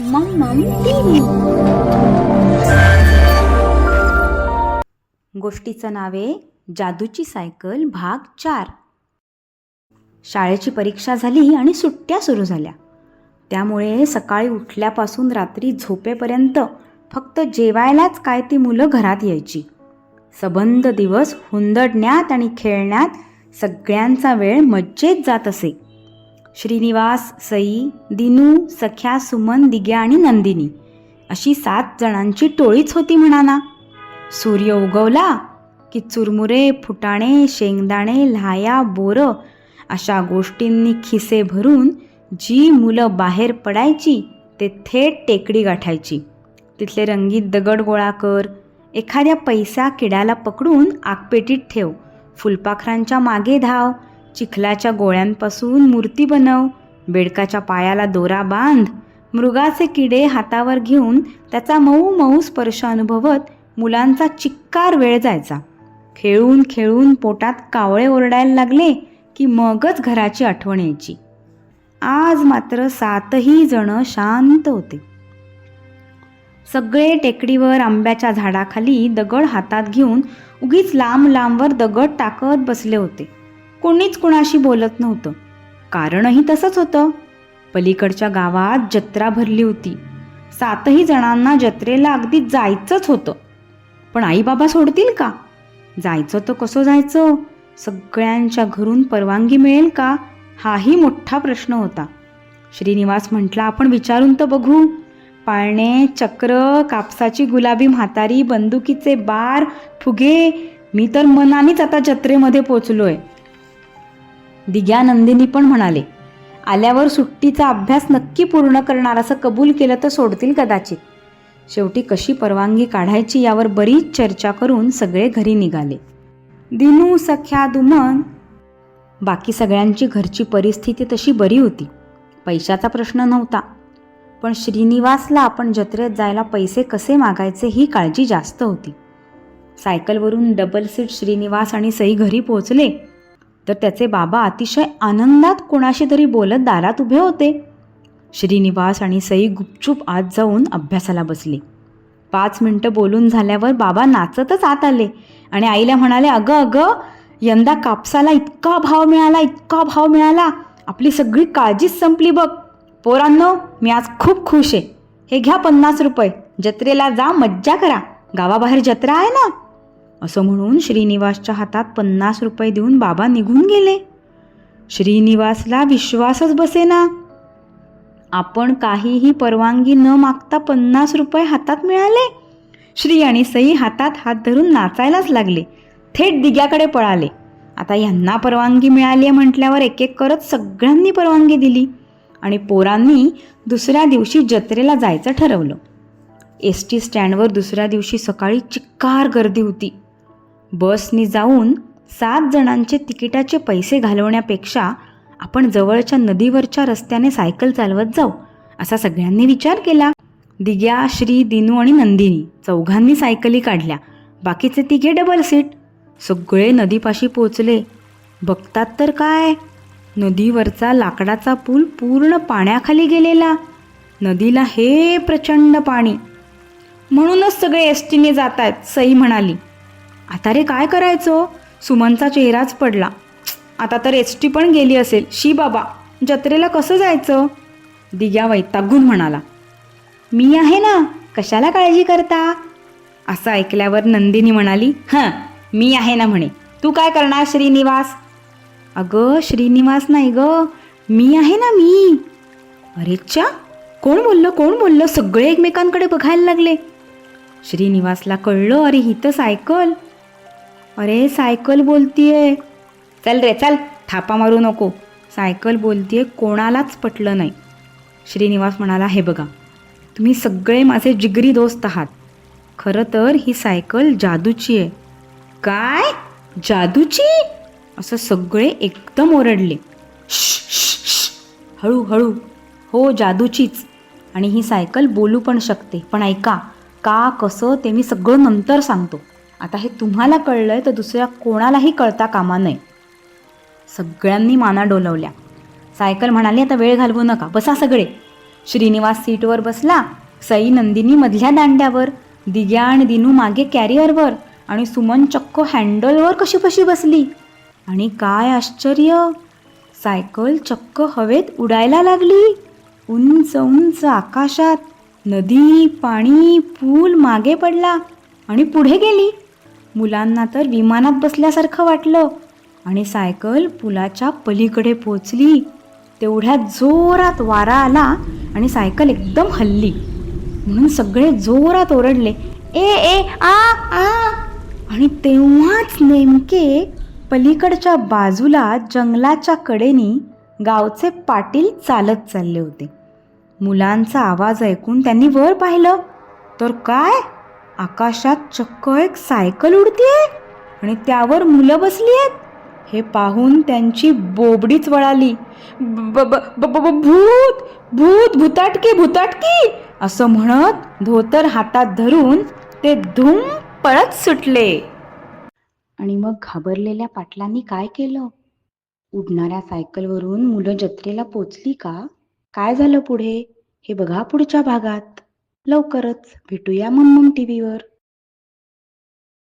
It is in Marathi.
मम्मम गोष्टीचं नाव आहे जादूची सायकल भाग चार. शाळेची परीक्षा झाली आणि सुट्ट्या सुरू झाल्या. त्यामुळे सकाळी उठल्यापासून रात्री झोपेपर्यंत फक्त जेवायलाच काय ती मुलं घरात यायची. सबंध दिवस हुंदडण्यात आणि खेळण्यात सगळ्यांचा वेळ मज्जेत जात असे. श्रीनिवास सई दिनू सख्या सुमन दिग्या आणि नंदिनी. अशी सात जणांची टोळीच होती म्हणाना सूर्य उगवला की चुरमुरे फुटाणे शेंगदाणे लाया बोरं अशा गोष्टींनी खिसे भरून जी मुलं बाहेर पडायची ते थेट टेकडी गाठायची. तिथले रंगीत दगड गोळा कर एखाद्या पैसा किड्याला पकडून आगपेटीत ठेव फुलपाखरांच्या मागे धाव चिखलाच्या गोळ्यांपासून मूर्ती बनव बेडकाच्या पायाला दोरा बांध मृगाचे किडे हातावर घेऊन त्याचा मऊ मऊ स्पर्श अनुभवत मुलांचा चिक्कार वेळ जायचा. खेळून खेळून पोटात कावळे ओरडायला लागले की मगच घराची आठवण यायची. आज मात्र सातही जण शांत होते. सगळे टेकडीवर आंब्याच्या झाडाखाली दगड हातात घेऊन उगीच लांब लांबवर दगड टाकत बसले होते. कोणीच कुणाशी बोलत नव्हतं. कारणही तसंच होतं. पलीकडच्या गावात जत्रा भरली होती. सातही जणांना जत्रेला अगदी जायचंच होतं. पण आई बाबा सोडतील का? जायचं तर कसं जायचं? सगळ्यांच्या घरून परवानगी मिळेल का? हाही मोठा प्रश्न होता. श्रीनिवास म्हटला आपण विचारून तर बघू. पाळणे चक्र कापसाची गुलाबी म्हातारी बंदुकीचे बार फुगे. मी तर मनानेच आता जत्रेमध्ये पोचलोय. दिघ्यानंदिनी पण म्हणाले आल्यावर सुट्टीचा अभ्यास नक्की पूर्ण करणार असं कबूल केलं तर सोडतील कदाचित. शेवटी कशी परवानगी काढायची यावर बरीच चर्चा करून सगळे घरी निघाले. दिनू सख्या दुमन बाकी सगळ्यांची घरची परिस्थिती तशी बरी होती. पैशाचा प्रश्न नव्हता. पण श्रीनिवासला आपण जत्रेत जायला पैसे कसे मागायचे ही काळजी जास्त होती. सायकलवरून डबल सीट श्रीनिवास आणि सई घरी पोहोचले. तर त्याचे बाबा अतिशय आनंदात कोणाशी तरी बोलत दारात उभे होते. श्रीनिवास आणि सई गुपचूप आत जाऊन अभ्यासाला बसले. पाच मिनटं बोलून झाल्यावर बाबा नाचतच आत आले आणि आईला म्हणाले अगं अगं यंदा कापसाला इतका भाव मिळाला इतका भाव मिळाला. आपली सगळी काळजीच संपली बघ. पोरांनो मी आज खूप खुश आहे. हे घ्या पन्नास रुपये. जत्रेला जा मज्जा करा. गावाबाहेर जत्रा आहे ना? असं म्हणून श्रीनिवासच्या हातात पन्नास रुपये देऊन बाबा निघून गेले. श्रीनिवासला विश्वासच बसेना. आपण काहीही परवानगी न मागता पन्नास रुपये हातात मिळाले. श्री आणि सई हातात हात धरून नाचायलाच लागले. थेट दिग्याकडे पळाले. आता यांना परवानगी मिळाली आहे म्हटल्यावर एक एक करत सगळ्यांनी परवानगी दिली आणि पोरांनी दुसऱ्या दिवशी जत्रेला जायचं ठरवलं. एस टी स्टँडवर दुसऱ्या दिवशी सकाळी चिक्कार गर्दी होती. बसनी जाऊन सात जणांचे तिकिटाचे पैसे घालवण्यापेक्षा आपण जवळच्या नदीवरच्या रस्त्याने सायकल चालवत जाऊ असा सगळ्यांनी विचार केला. दिग्या श्री दिनू आणि नंदिनी चौघांनी सायकली काढल्या. बाकीचे तिघे डबल सीट सगळे नदीपाशी पोचले. बघतात तर काय? नदीवरचा लाकडाचा पूल पूर्ण पाण्याखाली गेलेला. नदीला हे प्रचंड पाणी. म्हणूनच सगळे एस टीने जात आहेत सई म्हणाली. आता रे काय करायचं? सुमनचा चेहराच पडला. आता तर एस टी पण गेली असेल. शी बाबा जत्रेला कसं जायचं? दिग्या वैतागून म्हणाला. मी आहे ना कशाला काळजी करता? असं ऐकल्यावर नंदिनी म्हणाली हां मी आहे ना म्हणे. तू काय करणार श्रीनिवास? अगं श्रीनिवास नाही ग. मी आहे ना मी. अरेच्छा कोण बोललं कोण बोललं? सगळे एकमेकांकडे बघायला लागले. श्रीनिवासला कळलं अरे ही तर सायकल. अरे सायकल बोलतीये. चल रे चल थापा मारू नको. सायकल बोलतीये कोणालाच पटलं नाही. श्रीनिवास म्हणाला हे बघा तुम्ही सगळे माझे जिगरी दोस्त आहात. खरं तर ही सायकल जादूची आहे. काय? जादूची? असं सगळे एकदम ओरडले. हळूहळू. हो जादूचीच. आणि ही सायकल बोलू पण शकते. पण ऐका का कसं ते मी सगळं नंतर सांगतो. आता हे तुम्हाला कळलंय तर दुसऱ्या कोणालाही कळता कामा नये. सगळ्यांनी माना डोलवल्या. सायकल म्हणाली आता वेळ घालवू नका. बसा सगळे. श्रीनिवास सीटवर बसला. सई नंदिनी मधल्या दांड्यावर दिग्या आणि दिनू मागे कॅरियरवर आणि सुमन चक्क हँडलवर कशी कशी बसली. आणि काय आश्चर्य! सायकल चक्क हवेत उडायला लागली. उंच उंच आकाशात नदी पाणी पूल मागे पडला आणि पुढे गेली. मुलांना तर विमानात बसल्यासारखं वाटलं. आणि सायकल पुलाच्या पलीकडे पोचली तेवढ्यात जोरात वारा आला आणि सायकल एकदम हल्ली. म्हणून सगळे जोरात ओरडले ए ए आ आ. आणि तेव्हाच नेमके पलीकडच्या बाजूला जंगलाच्या कडेने गावचे पाटील चालत चालले होते. मुलांचा आवाज ऐकून त्यांनी वर पाहिलं. तर काय? आकाशात चक्क एक सायकल उडतीये आणि त्यावर मुलं बसली आहेत हे पाहून त्यांची बोबडीच वळाली. ब- ब- भूत भूत भूताटकी भूताटकी असं म्हणत धोतर हातात धरून ते धूम पळत सुटले. आणि मग घाबरलेल्या पाटलांनी काय केलं? उडणाऱ्या सायकलवरून मुलं जत्रेला पोचली का? काय झालं पुढे? हे बघा पुढच्या भागात. लवकरच भेटूया मम्मम टी व्हीवर